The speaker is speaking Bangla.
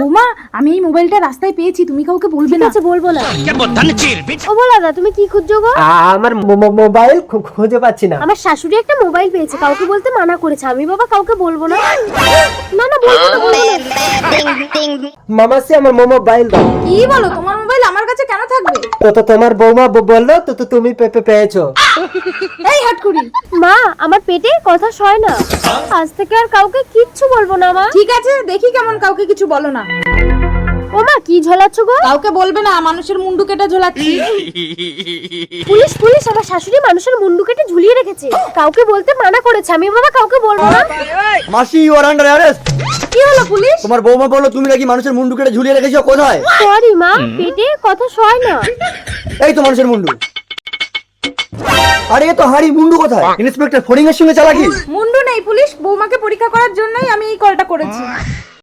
বৌমা আমি এই মোবাইলটা রাস্তায় পেয়েছি তুমি কাউকে বলবে না। বলব না। ও বলা দা তুমি কি খুঁজছো গো? আমার মোবাইল খুঁজে পাচ্ছি না। আমার শাশুড়ি একটা মোবাইল পেয়েছে কাউকে বলতে মানা করেছে। আমি বাবা কাউকে বলব না। না না বলব না বলব না। মামাসি আমার মোবাইল দাও। কি বলো তোমার মোবাইল আমার কাছে কেন থাকবে? তো তো তোমার বৌমা বলল তো তো তুমি পে- পে- পেয়েছ। এই হাটকুড়ি মা আমার পেটে কথা সয় না। আজ থেকে আর কাউকে কিচ্ছু বলব না মা। ঠিক আছে দেখি কেমন কাউকে কিছু বলো না। ও মা কি ঝোলাচ্ছ গো? কাউকে বলবে না মানুষের মুন্ডু কেটে ঝোলাচ্ছি। পুলিশ পুলিশ আমার শাশুড়ি মানুষের মুন্ডু কেটে ঝুলিয়ে রেখেছে। কাউকে বলতে মানা করেছে আমি বাবা কাউকে বলব না। মাসি ইউ আর আন্ডার অ্যারেস্ট কি হলো পুলিশ? তোমার বৌমা বলল তুমি নাকি মানুষের মুন্ডু কেটে ঝুলিয়ে রেখেছো? কোথায়? সরি মা পেটে কথা সয় না। এই তো মানুষের মুন্ডু। আরে এ তো হাড়ি মুন্ডু কোথায়? ইন্সপেক্টর ফড়িং এর সঙ্গে চালাকি? মুন্ডু নেই পুলিশ বৌমাকে পরীক্ষা করার জন্যই আমি এই কলটা করেছি।